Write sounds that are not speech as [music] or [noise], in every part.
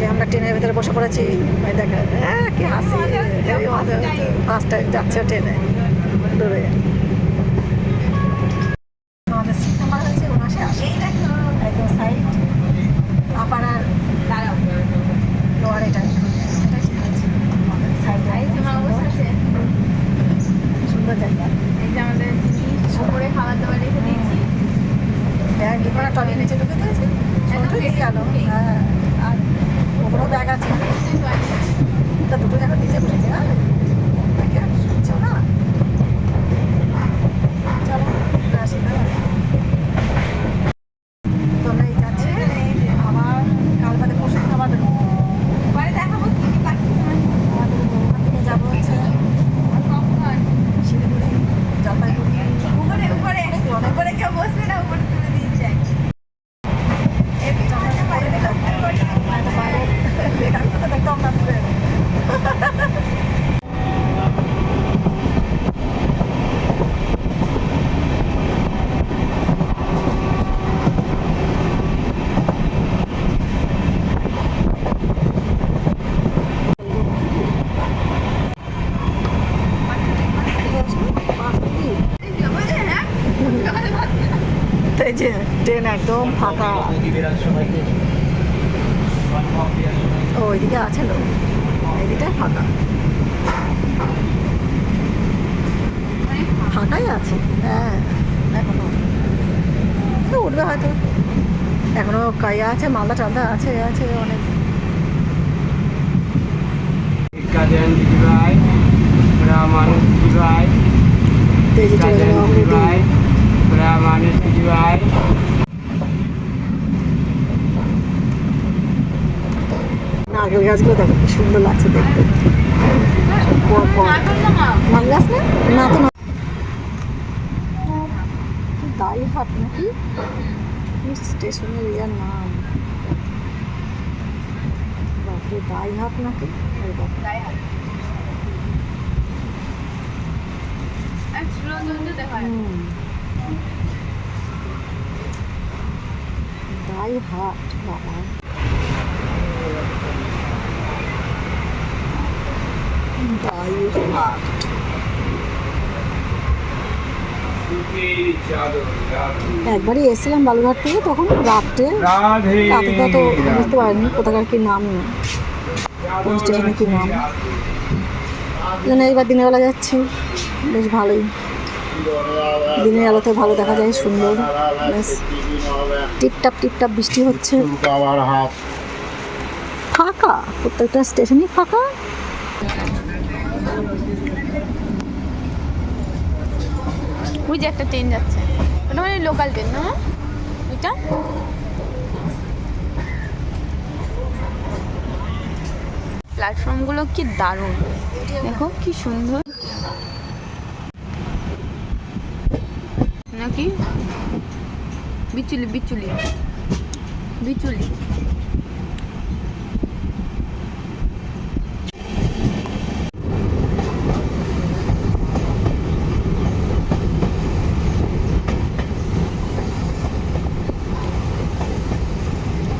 যে আমরা ট্রেনের ভিতরে বসে পড়েছি। ওই দেখা হ্যাঁ কি হাসি। ফার্স্ট টাইম যাচ্ছে ট্রেনে। দূরে আমাদের সিট নাম্বার হয়েছে উনআশি আশি একদম সাইড আপার আর লোয়ার এটা এটা ঠিক আছে আমাদের সাইড এই যে মা বসে আছে সুন্দর জায়গা এই যে আমাদের জিনিস উপরে খাবার দাবার রেখে দিয়েছি ব্যাগ ডিপার টলি নিচে ঢুকে দিয়েছে একদম ছোট দিয়ে গেল হ্যাঁ আর ওপরেও ব্যাগ আছে তা দুটো এখন নিচে বসেছে হ্যাঁ ব্যাগে আর শুনছেও না চলো আসি না তোমরা এই যাচ্ছে আবার কাল বাদে পরশু দিন আবার বেরোবো। পরে দেখাবো কি কি বাকি আমাদের ওখান থেকে যাব হচ্ছে কখন শিলিগুড়ি জলপাইগুড়ি উপরে উপরে উপরে কেউ বসবে না উপরে তুলে দিয়ে যায় এমনি জলপাইগুড়ি বাইরে বেরোবো। হয়তো বাইরে বেকার কথা দেখতাম না দূরে। এই যে ট্রেন একদম ফাঁকা। ও ওইদিকে আছে লোক। এইদিকটাই ফাঁকা। ফাঁকাই আছে? হ্যাঁ এখনও। উঠবে হয়তো। এখনও কাইয়া আছে মালদা টালদা আছে আছে অনেক। কাজেন দিদিভাই ওরা মানুষ তো এই যে চলে কাজেন গেল অমৃতি দিদিভাই ওরা মানুষ দিদিভাই নারকেল গাছগুলো দেখো কি সুন্দর লাগছে দেখতে। পর গাছ না? না তো দাই হাট নাকি? স্টেশনের ইয়ার নাম। বাপরে দাই হাট নাকি। দাই হাট বাবা দাই হাট একবারই এসেছিলাম বালুঘাট থেকে তখন রাত্রে রাতে তো বুঝতে পারিনি কোথাকার কি নাম কোন স্টেশনে কি নাম। জন্য এবার দিনের বেলা যাচ্ছি বেশ ভালোই। দিনের আলোতে ভালো দেখা যায় সুন্দর বেশ টিপটাপ টিপটাপ বৃষ্টি হচ্ছে। ফাঁকা প্রত্যেকটা স্টেশনই ফাঁকা। ওই যে একটা ট্রেন যাচ্ছে। ওটা মানে লোকাল ট্রেন না? এটা প্ল্যাটফর্মগুলো কি দারুণ। দেখো কি সুন্দর। নাকি? বিচুলি বিচুলি। বিচুলি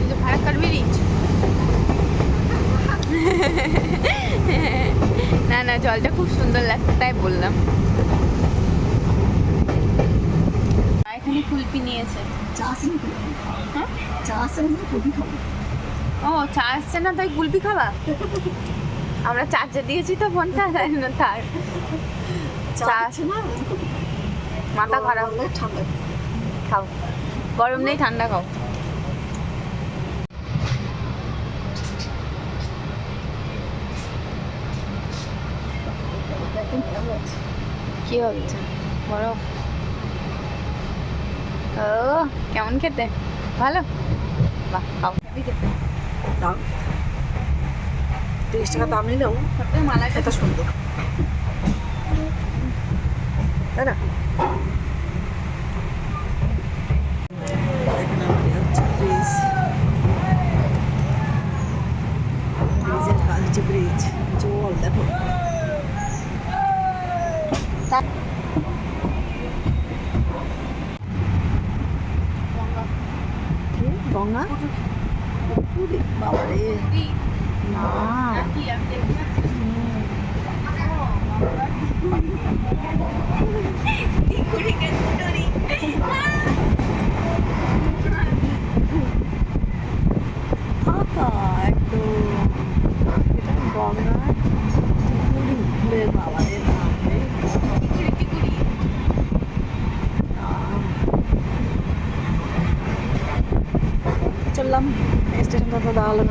এই যে ফারাক্কার ব্রিজ না না জলটা খুব সুন্দর লাগছে তাই বললাম এখানে কুলপি নিয়েছে। চা? হ্যাঁ? চা খাব। ও চা আসছে না তাই কুলপি খাবা? [laughs] আমরা চার্জে দিয়েছি তো ফোনটা তাই না তার চা না মাথা খারাপ। ঠান্ডা। খাও। গরম নেই ঠান্ডা খাও। কি হচ্ছে বড় ও কেমন খেতে? ভালো? বাহ খাও। দাম? তিরিশ টাকা দাম নিলেও সবথেকে মালা খেতে সুন্দর। তাই না? ব্রিজ। জল দেখো। গঙ্গা? বাবারে। না।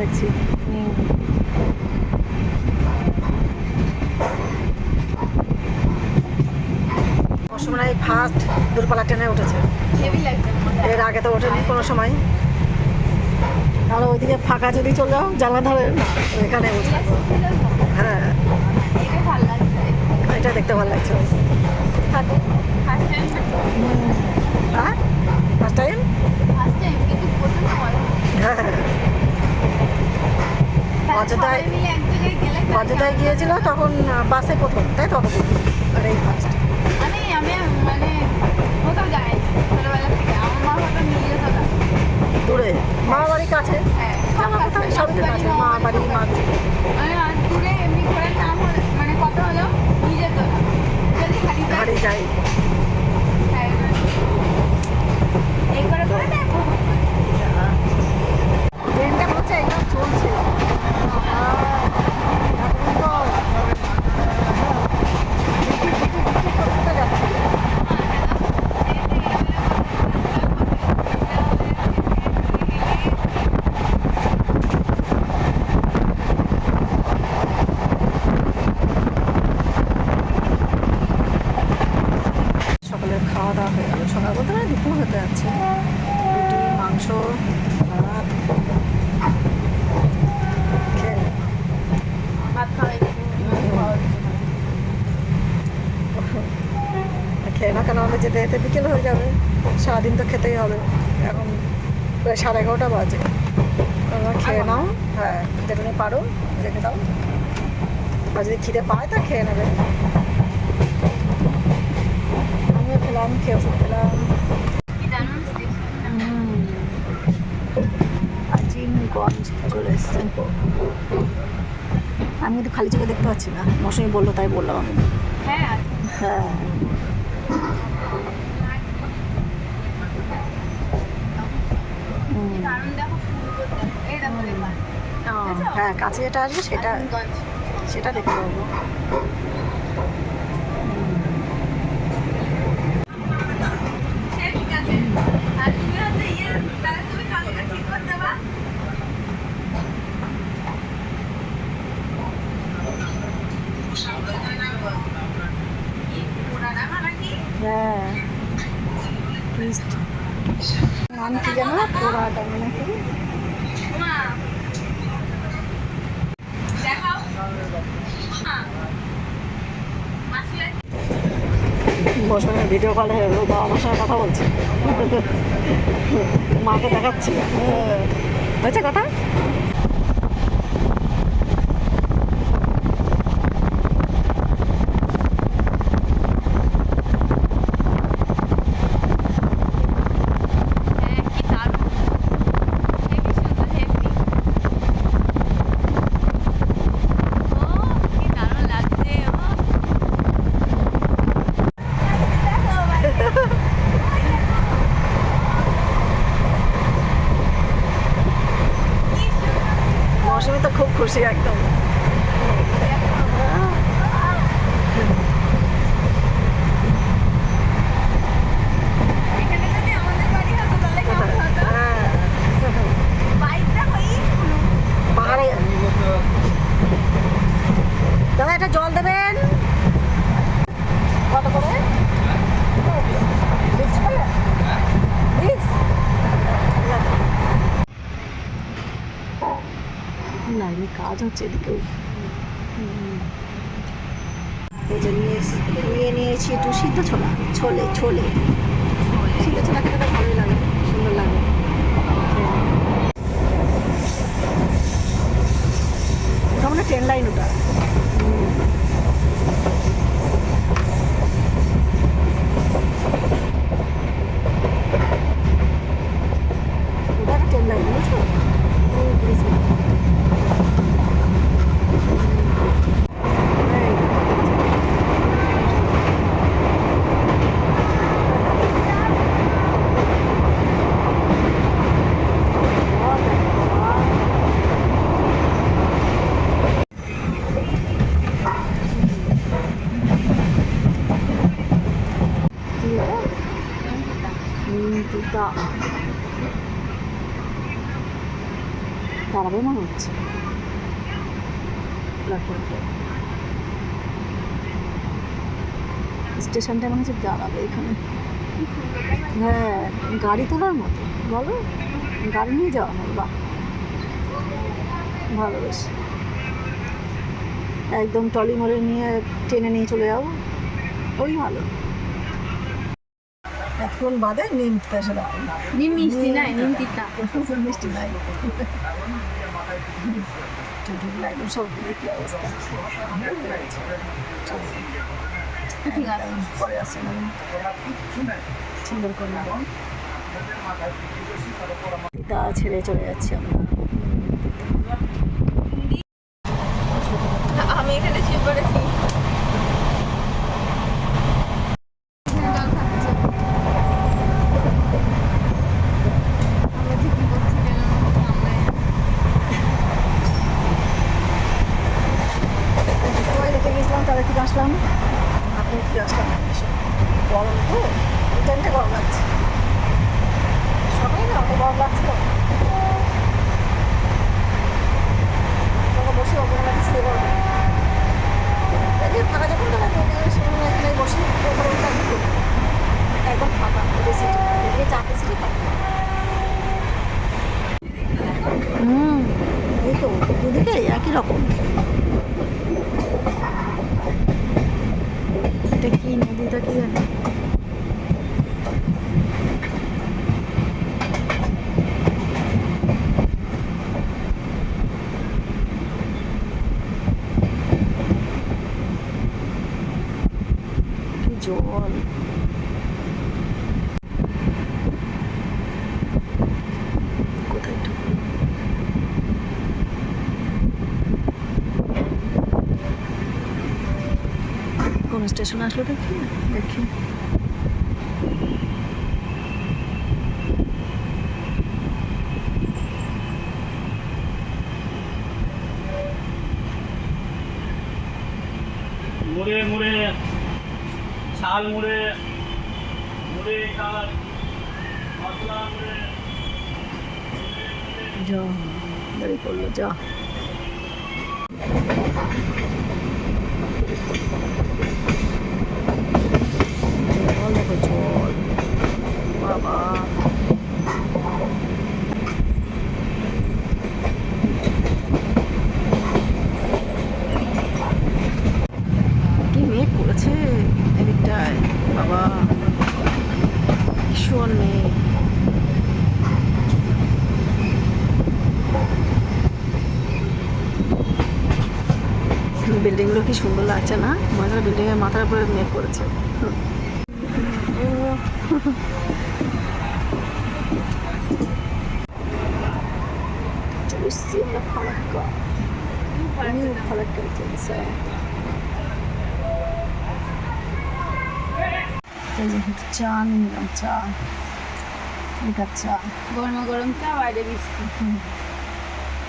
দেখছি। অসময় ফার্স্ট দূরপাল্লা ট্রেনে উঠেছে। এর আগে তো ওঠেনি কোনো সময়। তাহলে ওইদিকে ফাঁকা যদি চলে যাও জানলা ধরে এখানে হ্যাঁ। এটা দেখতে ভালো লাগছে। হ্যাঁ? ফার্স্ট টাইম হ্যাঁ। অযোধ্যায়- অযোধ্যায় গিয়েছিল তখন বাসে প্রথম তাই তত আর এই ফার্স্ট আমি আমি মানে কোথাও যাই ছোটবেলা থেকে। আমার বাবা নিয়ে যেত দূরে। মা বাড়ির কাছে? হ্যাঁ সব কাছে। মা বাড়ি মা মানে দূরে এমনি ঘোরার নাম মানে কথা হলো নিয়ে যেত না। যদি যাই। এই করে করে দেখো ট্রেনটা হচ্ছে একদম চলছে আহ, এতক্ষণ তো, হ্যাঁ, টিকিট, টিকিট, টিকিট করতে করতে যাচ্ছে। সকালের খাওয়া দাওয়া হয়ে গেল সকাল বলতে মানে দুপুর হতে যাচ্ছে রুটি মাংস ভাত খেয়ে নে। ভাত খাওয়া একটু খাওয়া খেয়ে না কেন আমাদের যেতে যেতে বিকেল হয়ে যাবে সারাদিন তো খেতেই হবে। এখন প্রায় সাড়ে এগারোটা বাজে। তোমরা খেয়ে নাও। হ্যাঁ যেটুকু পারো রেখে দাও। আর যদি খিদে পায় তা খেয়ে নেবে। আমিও খেলাম খেয়ে ওষুধ খেলাম আজিমগঞ্জ চলে এসছে। আমি কিন্তু খালি চোখে দেখতে পাচ্ছি না। মৌসুমি বলল তাই বললাম আমি। হ্যাঁ হ্যাঁ হুম। দারুণ দেখো ফুলগুলো দেখো। এই দেখো দেখো ও, হ্যাঁ কাছে যেটা আসবে সেটা সেটা দেখতে পাবো। হচ্ছে ইয়ে? হ্যাঁ। নাম কি জানো পোড়াটা নাকি? আছে? বসে ভিডিও কলে আমার সঙ্গে কথা বলছে। মাকে দেখাচ্ছি। হ্যাঁ। হয়েছে কথা হ্যাঁ, কি দারুণ। হেবি সুন্দর, হেবি। ও, কি দারুণ লাগছে, ও। কি সুন্দর। মৌসুমি তো খুব খুশি একদম এখানে যদি আমাদের বাড়ি হতো তাহলে কেমন হতো? হ্যাঁ বাইকটা হয়েই শুরু। পাহাড়ে দাদা একটা জল দেবেন কত করে বিশ টাকা? বিশ? না এই যে নিয়ে নিয়েছি একটু সিদ্ধ ছোলা ছোলে ছোলে। সিদ্ধ ছোলা খেতে ভালোই লাগে সুন্দর লাগে। ওটা মানে ট্রেন লাইন ওটা একটা ট্রেন লাইন বুঝছ ও, বুঝেছি। এই, জল দেখো, বাবা। ফারাক্কা দাঁড়াবে মনে হচ্ছে। স্টেশনটা মনে হচ্ছে দাঁড়াবে এখানে। হ্যাঁ গাড়ি তোলার মতো। বলো, গাড়ি নিয়ে যাওয়া হয় বাহ। ভালো একদম টলি মরে নিয়ে টেনে নিয়ে চলে যাব। ওই ভালো। এখন বাদে নিমতে এসে দাঁড়াবো নিম মিষ্টি নাই নিম তিতা। মিষ্টি নাই। সব দেখি অবস্থা ঠিক আছে পরে সুন্দর করে তা ছেড়ে চলে যাচ্ছি আমরা আমি এখানে শুয়ে পড়েছি সবাই রেখে গেছিলাম তাদের থেকে আসলাম আপনি থেকে আসলাম গরম তো এই টাইমটা গরম লাগছে সবাই না অত গরম লাগছে তো তখন বসে ওপরে লাগে শুয়ে পড়ব এই যে ফাঁকা যখন তারা সেখানে এখানে বসে ওপরে উঠে থাকি একদম ফাঁকা ওদের সিটি এদিকে চারটে সিটি ফাঁকা হুম এই তো দুদিকে একই রকম এটা কি নদীটা কি জানি কি জল কোথায় ঢুকবো? কোন স্টেশন আসলো দেখি? দেখি। মুড়ে মুড়ে। শাল মুড়ে কাঠ মশলা মুড়ে যা দাঁড়িয়ে পড়ল যা জল দেখো জল বাবা কি মেঘ করেছে এদিকটায় বাবা ভীষণ মেঘ বিল্ডিংগুলো কি সুন্দর লাগছে না? মনে হয় বিল্ডিংয়ের মাথার উপরে মেঘ করেছে চা নিলাম চা এটা চা গরম গরম চা বাইরে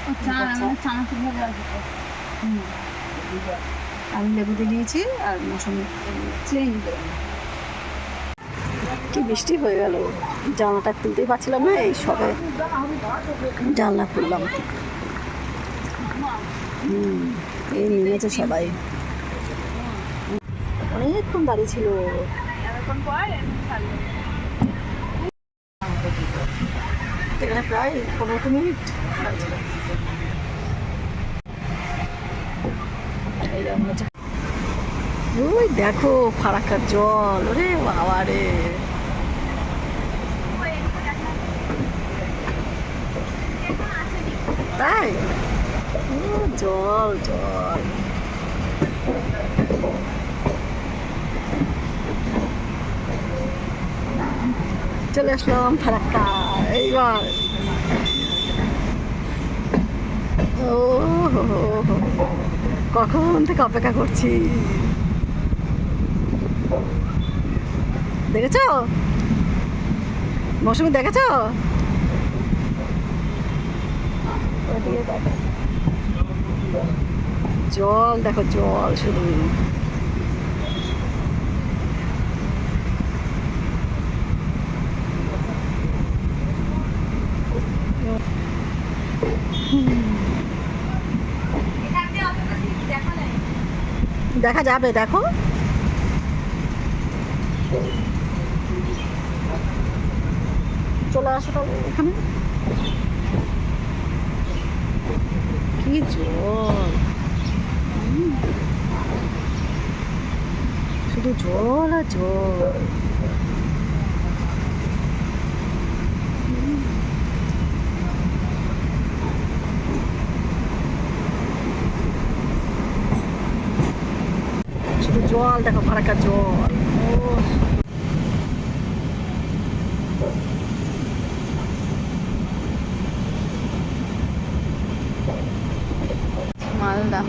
ও চা চানাচুর ভাবে আসবে হুম। আমি লেবু দিয়ে নিয়েছি আর মৌসুমি প্লেন কি বৃষ্টি হয়ে গেল। জানলাটা খুলতেই পারছিলাম না, এই সবে জানলা খুললাম। এই নিয়েছে সবাই। অনেকক্ষণ দাঁড়িয়ে ছিল। এখানে প্রায় পনেরো মিনিট ওই দেখো ফারাক্কার জল, ওরে বাবা রে। তাই? জল জল। চলে আসলাম ফারাক্কা, এইবার। ও হো হো হো। কখন থেকে অপেক্ষা করছি? দেখেছ? মৌসুমি দেখেছ? জল দেখো জল শুধু। দেখা যাবে দেখো। চলে আসো এখানে। কি জল। শুধু জল আর জল। জল, দেখো ফারাক্কার জল। মালদা।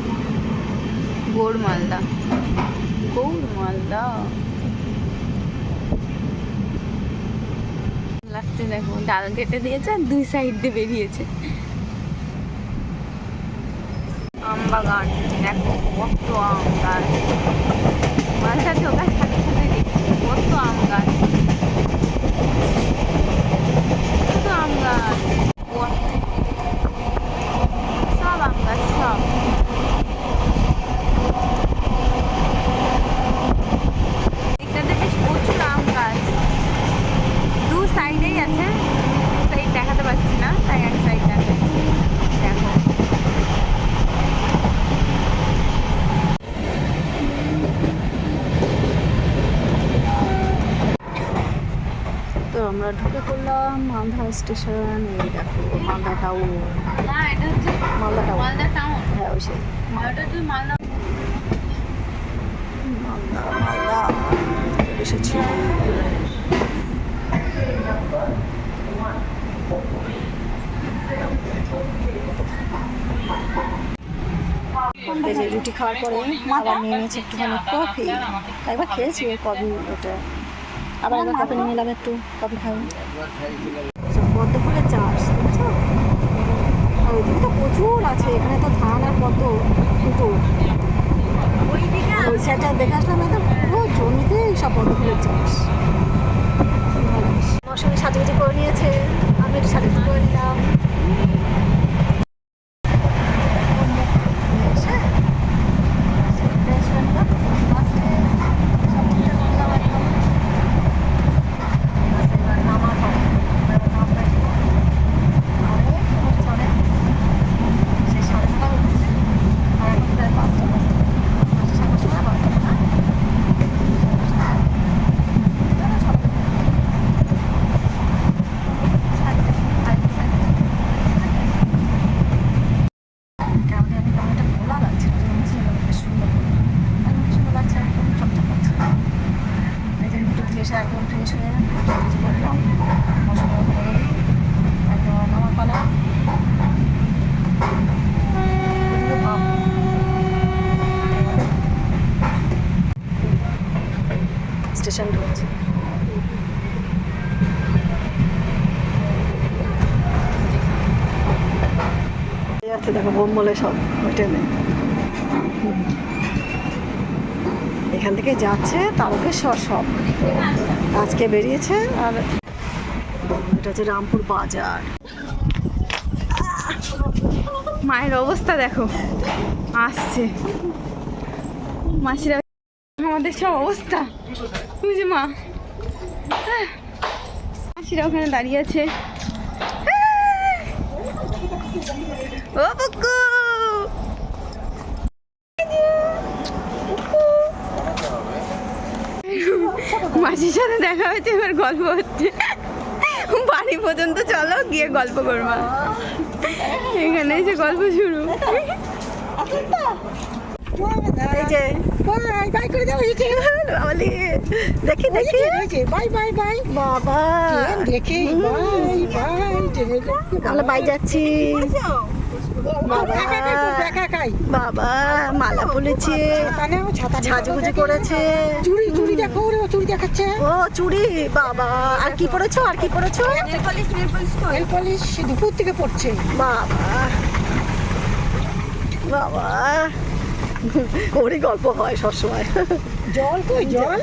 গৌড় মালদা। গৌড় মালদা। লাগতে দেখো, ডাল কেটে দিয়েছে আর দুই সাইড দিয়ে বেরিয়েছে। আম বাগান, দেখো কত আম গাছ। মালদা ঢোকার সাথে সাথে দেখছি কত আম গাছ শুধু আম গাছ কত সব আম গাছ সব দিকটাতে বেশ প্রচুর আম গাছ দু সাইডেই আছে সাইড দেখাতে পারছি না তাই এক সাইড দেখাচ্ছি দেখো তো আমরা ঢুকে পড়লাম মালদা স্টেশন এই দেখো মালদা টাউন না এটা হচ্ছে মালদা টাউন মালদা টাউন হ্যাঁ ওই সেই মালদা। মালদা মালদা। এসেছি। যে রুটি খাওয়ার পরে আবার নিয়ে নিয়েছি একটুখানি কফি একবার খেয়েছি কফি ওটা। আবার একবার কফি নিয়ে নিলাম একটু কফি খাই পদ্ম ফুলের চাষ বুঝছ? আর ওইদিকে তো প্রচুর আছে এখানে তো ধান আর পদ্ম কিন্তু সেটা ওই সাইডটা দেখে আসলাম একদম পুরো জমিতে সব পদ্মফুলের চাষ আমার সঙ্গে সাজুগুজি করে নিয়েছে আমি একটু সাজুগুজি করে নিলাম এসে, fresh হয়ে নিলাম, বাসে, সব ঠিকঠাক করলাম একদম। বাসে এবার নামার পালা, এবার নামবে। অনেক উঠছে, অনেক। সেই সাড়ে নটা উঠছে, আর এখন প্রায় পাঁচটা বাজে। পাঁচটা সাড়ে পাঁচটা বাজে না? কেমন আমি কেমনটা খোলা লাগছে মনে হচ্ছে যেন বেশ সুন্দর একদম কি সুন্দর লাগছে একদম চকচক করছে এই যে একটু এসে একদম ফ্রেশ হয়ে কিছু করলাম মশলা করে দিই একদম নামার পালা স্টেশন ঢুকছে এই আছে, দেখো বোম বলে সব ট্রেনে এখান থেকে যাচ্ছে তারকেশ্বর সব। আজকে বেরিয়েছে আর এটা হচ্ছে রামপুর বাজার। মায়ের অবস্থা দেখো, আসছে। মাসিরা আমাদের সব অবস্থা। বুঝি মা মাসিরা ওখানে দাঁড়িয়ে আছে। ও বুকু মাসির সাথে দেখা হয়েছে এবার গল্প হচ্ছে বাড়ি পর্যন্ত চলো গিয়ে গল্প করবা এখানে এসে গল্প শুরু দেখি দেখি বাই বাই বাই বাবা দেখে বাই বাই আমরা বাই যাচ্ছি বাবা দেখা খাই বাবা মালা পড়েছে ছাতা নেও ছাতা সাজুগুজি করেছে। চুড়ি চুড়ি দেখো ওরে চুড়ি দেখাচ্ছে ও চুড়ি বাবা। আর কি পড়েছো আর কি পড়েছো নেল পলিশ দুপুর থেকে পড়ছে বাবা বাবা ওরই গল্প হয় সবসময়। জল কই জল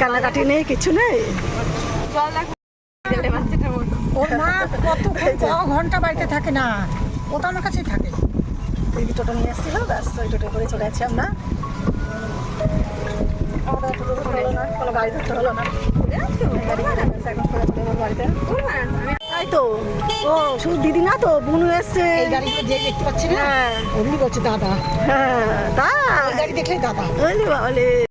কান্নাকাটি নেই কিছু নেই। ওর মা কত ঘণ্টা বাড়িতে থাকে না? ও তো আমার কাছেই থাকে। দিদি টোটো নিয়ে এসেছিল ব্যাস ওই টোটো করে চলে যাচ্ছি আমরা। আমাদের টোটো হলো না কোনো গাড়ি ধরতে হলো না। এখন সোজা চলে যাব বাড়িতে তাই তো ও শুধু দিদি না তো বুনু এসছে। এই গাড়িগুলো যে দেখতে পাচ্ছি না হ্যাঁ। বলছে দাদা। হ্যাঁ তা গাড়ি দেখলে দাদা।